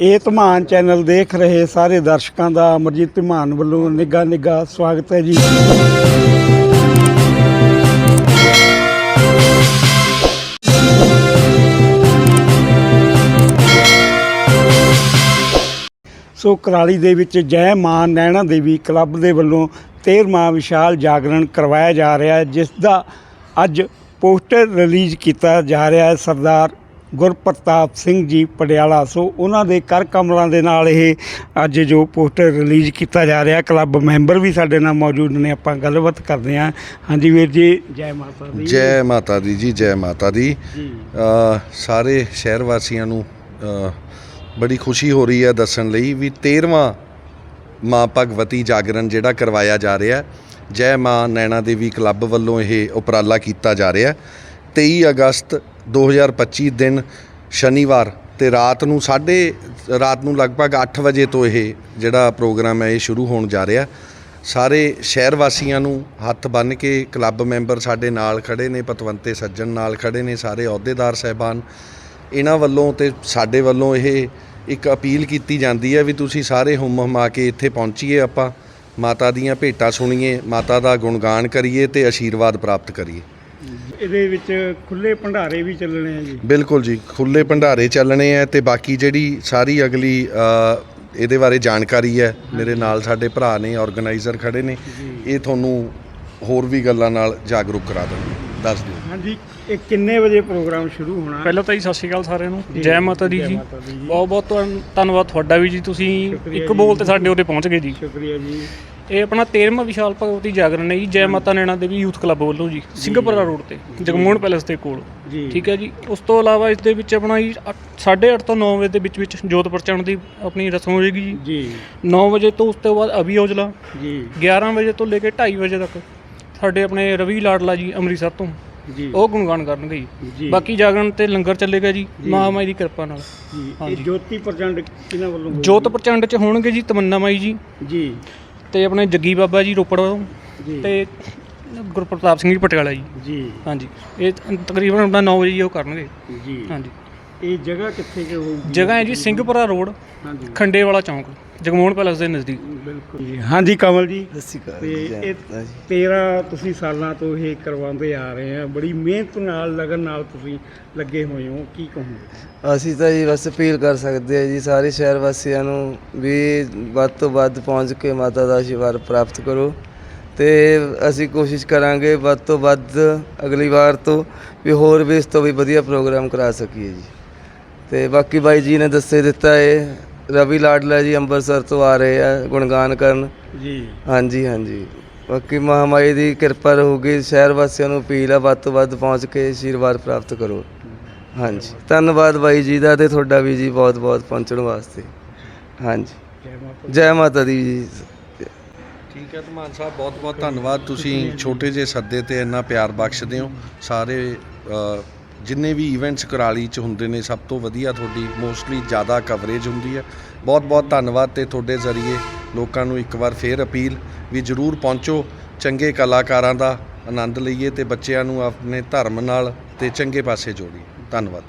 ਇਹ ਧਮਾਨ ਚੈਨਲ ਦੇਖ ਰਹੇ ਸਾਰੇ ਦਰਸ਼ਕਾਂ ਦਾ ਅਮਰਜੀਤ ਧਮਾਨ ਵੱਲੋਂ ਨਿੱਘਾ ਨਿੱਘਾ ਸਵਾਗਤ ਹੈ ਜੀ। ਸੋ ਕਰਾਲੀ ਦੇ ਵਿੱਚ ਜੈ ਮਾਂ ਨੈਣਾ ਦੇਵੀ ਕਲੱਬ ਦੇ ਵੱਲੋਂ 13ਵਾਂ ਵਿਸ਼ਾਲ ਜਾਗਰਣ ਕਰਵਾਇਆ ਜਾ ਰਿਹਾ ਹੈ, ਜਿਸ ਦਾ ਅੱਜ ਪੋਸਟਰ ਰਿਲੀਜ਼ ਕੀਤਾ ਜਾ ਰਿਹਾ ਹੈ ਸਰਦਾਰ ਗੁਰਪ੍ਰਤਾਪ ਸਿੰਘ ਜੀ ਪਟਿਆਲਾ। ਸੋ ਉਹਨਾਂ ਦੇ ਕਰ ਕਮਲਾਂ ਦੇ ਨਾਲ ਇਹ ਅੱਜ ਜੋ ਪੋਸਟਰ ਰਿਲੀਜ਼ ਕੀਤਾ ਜਾ ਰਿਹਾ ਕਲੱਬ ਮੈਂਬਰ ਵੀ ਸਾਡੇ ਨਾਲ ਮੌਜੂਦ ਨੇ। ਆਪਾਂ ਗੱਲਬਾਤ ਕਰਦੇ ਹਾਂ। ਹਾਂਜੀ ਵੀਰ ਜੀ ਜੈ ਮਾਤਾ ਦੀ। ਜੈ ਮਾਤਾ ਦੀ ਜੀ ਜੈ ਮਾਤਾ ਦੀ। ਸਾਰੇ ਸ਼ਹਿਰ ਵਾਸੀਆਂ ਨੂੰ ਬੜੀ ਖੁਸ਼ੀ ਹੋ ਰਹੀ ਹੈ ਦੱਸਣ ਲਈ ਵੀ 13ਵਾਂ ਮਾਂ ਭਗਵਤੀ ਜਾਗਰਣ ਜਿਹੜਾ ਕਰਵਾਇਆ ਜਾ ਰਿਹਾ। ਜੈ ਮਾਂ ਨੈਣਾ ਦੇਵੀ ਕਲੱਬ ਵੱਲੋਂ ਇਹ ਉਪਰਾਲਾ ਕੀਤਾ ਜਾ ਰਿਹਾ। ਹੈ। 23 ਅਗਸਤ 2025 ਦਿਨ ਸ਼ਨੀਵਾਰ ਤੇ ਰਾਤ ਨੂੰ ਸਾਢੇ, ਰਾਤ ਨੂੰ ਲਗਭਗ 8 ਵਜੇ ਤੋਂ ਇਹ ਜਿਹੜਾ ਪ੍ਰੋਗਰਾਮ ਹੈ, ਇਹ ਸ਼ੁਰੂ ਹੋਣ ਜਾ ਰਿਹਾ। ਸਾਰੇ ਸ਼ਹਿਰ ਵਾਸੀਆਂ ਨੂੰ ਹੱਥ ਬੰਨ੍ਹ ਕੇ ਕਲੱਬ ਮੈਂਬਰ ਸਾਡੇ ਨਾਲ ਖੜੇ ਨੇ, ਪਤਵੰਤੇ ਸੱਜਣ ਨਾਲ ਖੜੇ ਨੇ, ਸਾਰੇ ਅਹੁਦੇਦਾਰ ਸਹਿਬਾਨ। ਇਹਨਾਂ ਵੱਲੋਂ ਤੇ ਸਾਡੇ ਵੱਲੋਂ ਇਹ ਇੱਕ ਅਪੀਲ ਕੀਤੀ ਜਾਂਦੀ ਹੈ ਵੀ ਤੁਸੀਂ ਸਾਰੇ ਹੁਮ ਹਮਾ ਕੇ ਇੱਥੇ ਪਹੁੰਚੀਏ ਆਪਾਂ। ਮਾਤਾ ਦੀਆਂ ਭੇਟਾਂ ਸੁਣੀਏ, ਮਾਤਾ ਦਾ ਗੁਣਗਾਨ ਕਰੀਏ ਤੇ ਆਸ਼ੀਰਵਾਦ ਪ੍ਰਾਪਤ ਕਰੀਏ। ਇਹਦੇ ਵਿੱਚ ਖੁੱਲੇ ਭੰਡਾਰੇ ਵੀ ਚੱਲਣੇ ਆ ਜੀ। ਬਿਲਕੁਲ ਜੀ ਖੁੱਲੇ ਭੰਡਾਰੇ ਚੱਲਣੇ ਆ ਤੇ ਬਾਕੀ ਜਿਹੜੀ ਸਾਰੀ ਅਗਲੀ ਇਹਦੇ ਬਾਰੇ ਜਾਣਕਾਰੀ ਹੈ ਮੇਰੇ ਨਾਲ ਸਾਡੇ ਭਰਾ ਨੇ ਆਰਗੇਨਾਈਜ਼ਰ ਖੜੇ ਨੇ ਇਹ ਤੁਹਾਨੂੰ ਹੋਰ ਵੀ ਗੱਲਾਂ ਨਾਲ ਜਾਗਰੂਕ ਕਰਾ ਦੇਣਗੇ। ਦੱਸ ਦਿਓ। ਹਾਂਜੀ ਇਹ ਕਿੰਨੇ ਵਜੇ ਪ੍ਰੋਗਰਾਮ ਸ਼ੁਰੂ ਹੋਣਾ? ਪਹਿਲਾਂ ਤਾਂ ਜੀ ਸਤਿ ਸ਼੍ਰੀ ਅਕਾਲ ਸਾਰਿਆਂ ਨੂੰ। ਜੀ, ਮਾਤਾ ਦੀ ਜੈ। ਬਹੁਤ ਬਹੁਤ ਧੰਨਵਾਦ ਤੁਹਾਡਾ ਵੀ ਜੀ। ਤੁਸੀਂ ਇੱਕ। ਬੋਲ ਤੇ ਸਾਡੇ ਉਰੇ ਪਹੁੰਚ ਗਏ ਜੀ। ਸ਼ੁਕਰੀਆ ਜੀ। ਇਹ ਆਪਣਾ 13ਵਾਂ ਵਿਸ਼ਾਲ ਭਗਵਤੀ ਜਾਗਰਣ ਹੈ ਜੀ ਜੈ ਮਾਤਾ ਨੈਣਾ ਦੇਵੀ ਯੂਥ ਕਲੱਬ ਵੱਲੋਂ ਜੀ ਸਿੰਘਪੁਰਾ ਰੋਡ ਤੇ ਜਗਮੋਹਨ ਪੈਲੇਸ ਦੇ ਕੋਲ। ਜੀ। ਠੀਕ ਹੈ ਜੀ ਉਸ ਤੋਂ ਇਲਾਵਾ ਇਸ ਦੇ ਵਿੱਚ ਆਪਣਾ ਜੀ 8:30 ਤੋਂ 9 ਵਜੇ ਦੇ ਵਿੱਚ ਵਿੱਚ ਜੋਤ ਪ੍ਰਚਾਰਨ ਦੀ ਆਪਣੀ ਰਸਮ ਹੋਏਗੀ ਜੀ। ਜੀ। 9 ਵਜੇ ਤੋਂ ਉਸ ਤੋਂ ਬਾਅਦ ਅਭੀ ਔਜਲਾ ਜੀ। 11 ਵਜੇ ਤੋਂ ਲੈ ਕੇ 2:30 ਵਜੇ ਤੱਕ ਸਾਡੇ ਆਪਣੇ ਰਵੀ ਲਾਡਲਾ ਜੀ ਅੰਮ੍ਰਿਤਸਰ ਤੋਂ ਜੀ। ਉਹ ਗੁਣਗਾਨ ਕਰਨਗੇ ਜੀ। ਬਾਕੀ ਜਾਗਰਣ ਤੇ ਲੰਗਰ ਚੱਲੇਗਾ ਜੀ ਮਹਾਮਾਈ ਦੀ ਕਿਰਪਾ ਨਾਲ। ਜੀ। ਇਹ। ਜੋਤੀ ਪ੍ਰਚੰਡ ਕਿਹਨਾਂ ਵੱਲੋਂ? ਜੋਤ ਪ੍ਰਚੰਡ ਚ ਹੋਣਗੇ ਜੀ ਤਮੰਨਾ ਮਾਈ ਜੀ। ਜੀ। ਤੇ ਆਪਣੇ ਜੱਗੀ ਬਾਬਾ ਜੀ ਰੋਪੜ ਤੋਂ ਜੀ। ਤੇ ਗੁਰਪ੍ਰਤਾਪ ਸਿੰਘ ਜੀ ਪਟਿਆਲਾ ਜੀ। ਜੀ। ਹਾਂਜੀ। ਇਹ ਤਕਰੀਬਨ ਆਪਣਾ 9 ਵਜੇ ਹੀ ਉਹ ਕਰਨਗੇ। ਜੀ। ਹਾਂਜੀ। ਇਹ ਜਗ੍ਹਾ ਕਿੱਥੇ ਕਿ ਹੋਊਗੀ? ਜਗ੍ਹਾ ਹੈ ਜੀ ਸਿੰਘਪੁਰਾ ਰੋਡ ਹਾਂਜੀ। ਖੰਡੇ ਵਾਲਾ ਚੌਂਕ ਜਗਮੋਹਨ ਪੈਲੇਸ ਦੇ ਨਜ਼ਦੀਕ। ਬਿਲਕੁਲ ਜੀ। ਹਾਂਜੀ ਕਮਲ ਜੀ। ਸਤਿ ਸ਼੍ਰੀ ਅਕਾਲ ਤੇ ਇਹ ਮਾਤਾ ਜੀ। 13 ਤੁਸੀਂ ਸਾਲਾਂ ਤੋਂ ਇਹ ਕਰਵਾਉਂਦੇ ਆ ਰਹੇ ਆ। ਬੜੀ ਮਿਹਨਤ ਨਾਲ ਲਗਨ ਨਾਲ ਤੁਸੀਂ ਲੱਗੇ ਹੋਏ ਹੋ। ਕੀ ਕਹੋਗੇ? ਅਸੀਂ ਤਾਂ ਜੀ ਬਸ ਅਪੀਲ ਕਰ ਸਕਦੇ ਹਾਂ ਜੀ ਸਾਰੇ ਸ਼ਹਿਰ ਵਾਸੀਆਂ ਨੂੰ ਵੀ ਵੱਧ ਤੋਂ ਵੱਧ ਪਹੁੰਚ ਕੇ ਮਾਤਾ ਦਾ ਆਸ਼ੀਰਵਾਦ ਪ੍ਰਾਪਤ ਕਰੋ। ਤੇ ਅਸੀਂ ਕੋਸ਼ਿਸ਼ ਕਰਾਂਗੇ ਵੱਧ ਤੋਂ ਵੱਧ ਅਗਲੀ ਵਾਰ ਤੋਂ ਵੀ ਹੋਰ ਵੀ ਇਸ ਤੋਂ ਵੀ ਵਧੀਆ ਪ੍ਰੋਗਰਾਮ ਕਰਾ ਸਕੀਏ ਜੀ। ਤੇ ਬਾਕੀ ਬਾਈ ਜੀ ਨੇ ਦੱਸੇ ਦਿੱਤਾ ਹੈ ਰਵੀ ਲਾਡਲਾ ਜੀ ਅੰਮ੍ਰਿਤਸਰ ਤੋਂ ਆ ਰਹੇ ਆ ਗੁਣਗਾਨ ਕਰਨ। ਜੀ। ਹਾਂਜੀ ਹਾਂਜੀ। ਬਾਕੀ ਮਹਾਮਾਈ ਦੀ ਕਿਰਪਾ ਰਹੂਗੀ ਸ਼ਹਿਰ ਵਾਸੀਆਂ ਨੂੰ ਅਪੀਲ ਆ ਵੱਧ ਤੋਂ ਵੱਧ ਪਹੁੰਚ ਕੇ ਆਸ਼ੀਰਵਾਦ ਪ੍ਰਾਪਤ ਕਰੋ। ਹਾਂਜੀ। ਧੰਨਵਾਦ ਬਾਈ ਜੀ ਦਾ ਤੇ ਤੁਹਾਡਾ ਵੀ ਜੀ ਬਹੁਤ ਬਹੁਤ ਪਹੁੰਚਣ ਵਾਸਤੇ। ਹਾਂਜੀ। ਜੈ ਮਾਤਾ ਦੀ ਜੀ। ਠੀਕ ਹੈ ਧਮਾਨ ਸਾਹਿਬ ਬਹੁਤ ਬਹੁਤ ਧੰਨਵਾਦ। ਤੁਸੀਂ ਛੋਟੇ ਜਿਹੇ ਸੱਦੇ ਤੇ ਇੰਨਾ ਪਿਆਰ ਬਖਸ਼ਦੇ ਹੋ। ਸਾਰੇ ਜਿੰਨੇ ਵੀ ਇਵੈਂਟਸ ਕਰਾਲੀ ਚ ਹੁੰਦੇ ਨੇ, ਸਭ ਤੋਂ ਵਧੀਆ ਤੁਹਾਡੀ ਮੋਸਟਲੀ ਜ਼ਿਆਦਾ ਕਵਰੇਜ ਹੁੰਦੀ ਹੈ। ਬਹੁਤ ਬਹੁਤ ਧੰਨਵਾਦ ਤੇ ਤੁਹਾਡੇ ਜ਼ਰੀਏ ਲੋਕਾਂ ਨੂੰ ਇੱਕ ਵਾਰ ਫੇਰ ਅਪੀਲ ਵੀ ਜਰੂਰ ਪਹੁੰਚੋ, ਚੰਗੇ ਕਲਾਕਾਰਾਂ ਦਾ ਆਨੰਦ ਲਈਏ ਤੇ ਬੱਚਿਆਂ ਨੂੰ ਆਪਣੇ ਧਰਮ ਨਾਲ ਤੇ ਚੰਗੇ ਪਾਸੇ ਜੋੜੀਏ। ਧੰਨਵਾਦ।